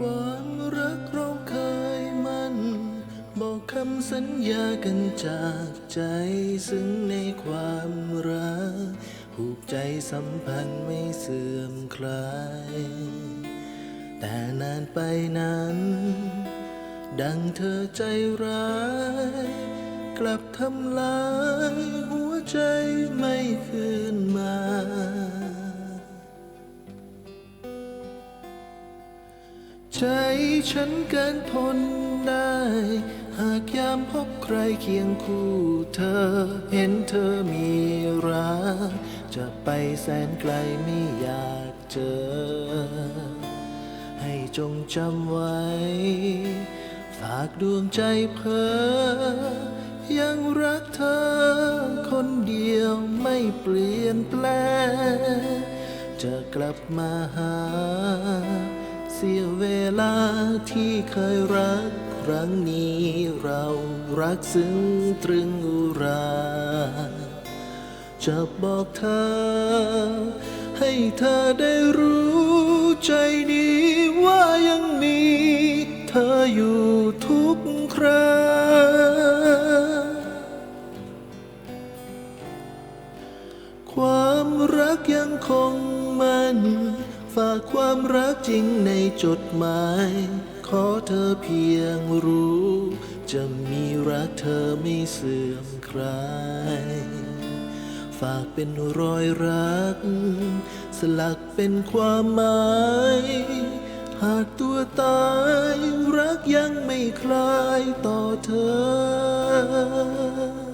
ความรักเราเคยมัน บอกคำสัญญากันจากใจซึ่งในความรักผูกใจสัมพันธ์ไม่เสื่อมคลาย แต่นานไปนั้น ดังเธอใจร้าย กลับทำลายหัวใจไม่คืน ใจฉันเกินทนได้ หากยามพบใครเคียงคู่เธอ เห็นเธอมีรัก จะไปแสนไกลไม่อยากเจอ ให้จงจำไว้ ฝากดวงใจเพ้อ ยังรักเธอ คนเดียวไม่เปลี่ยนแปลงจะกลับมาหา เสียเวลาที่เคยรัก ครั้งนี้เรารักซึ้งตรึงอุรา จะบอกเธอ ให้เธอได้รู้ใจดีว่ายังมี เธออยู่ทุกคราความรักยังคงมัน ฝากความรักจริงในจดหมาย ขอเธอเพียงรู้ จะมีรักเธอไม่เสื่อมคลาย ฝากเป็นรอยรัก สลักเป็นความหมาย หากตัวตายรักยังไม่คลายต่อเธอ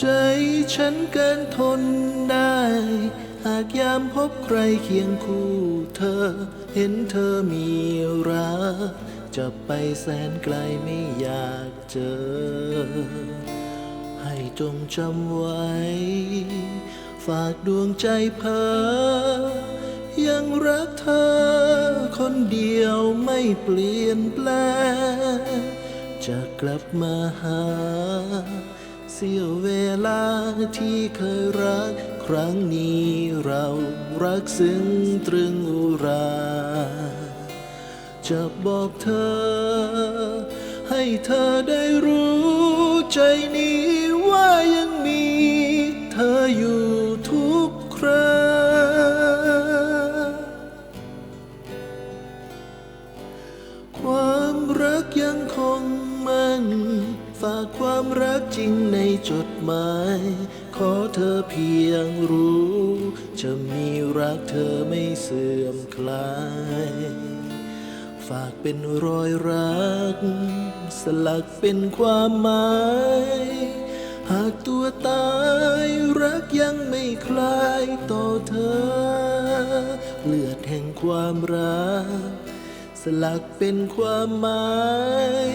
ใจฉันเกินทนได้ หากยามพบใครเคียงคู่เธอ เห็นเธอมีรักจะไปแสนไกลไม่อยากเจอ ให้จงจำไว้ ฝากดวงใจเพ้อยังรักเธอ คนเดียวไม่เปลี่ยนแปลงจะกลับมาหา เสียวเวลาที่เคยรัก ครั้งนี้เรารักซึ้งตรึงอุรา จะบอกเธอ ให้เธอได้รู้ใจนี้ว่ายังมี เธออยู่ทุกคราความรักยังคงมั่น ฝากความรักจริงในจดหมาย ขอเธอเพียงรู้ จะมีรักเธอไม่เสื่อมคลาย ฝากเป็นรอยรัก สลักเป็นความหมาย หากตัวตายรักยังไม่คลายต่อเธอ เลือดแห่งความรัก สลักเป็นความหมาย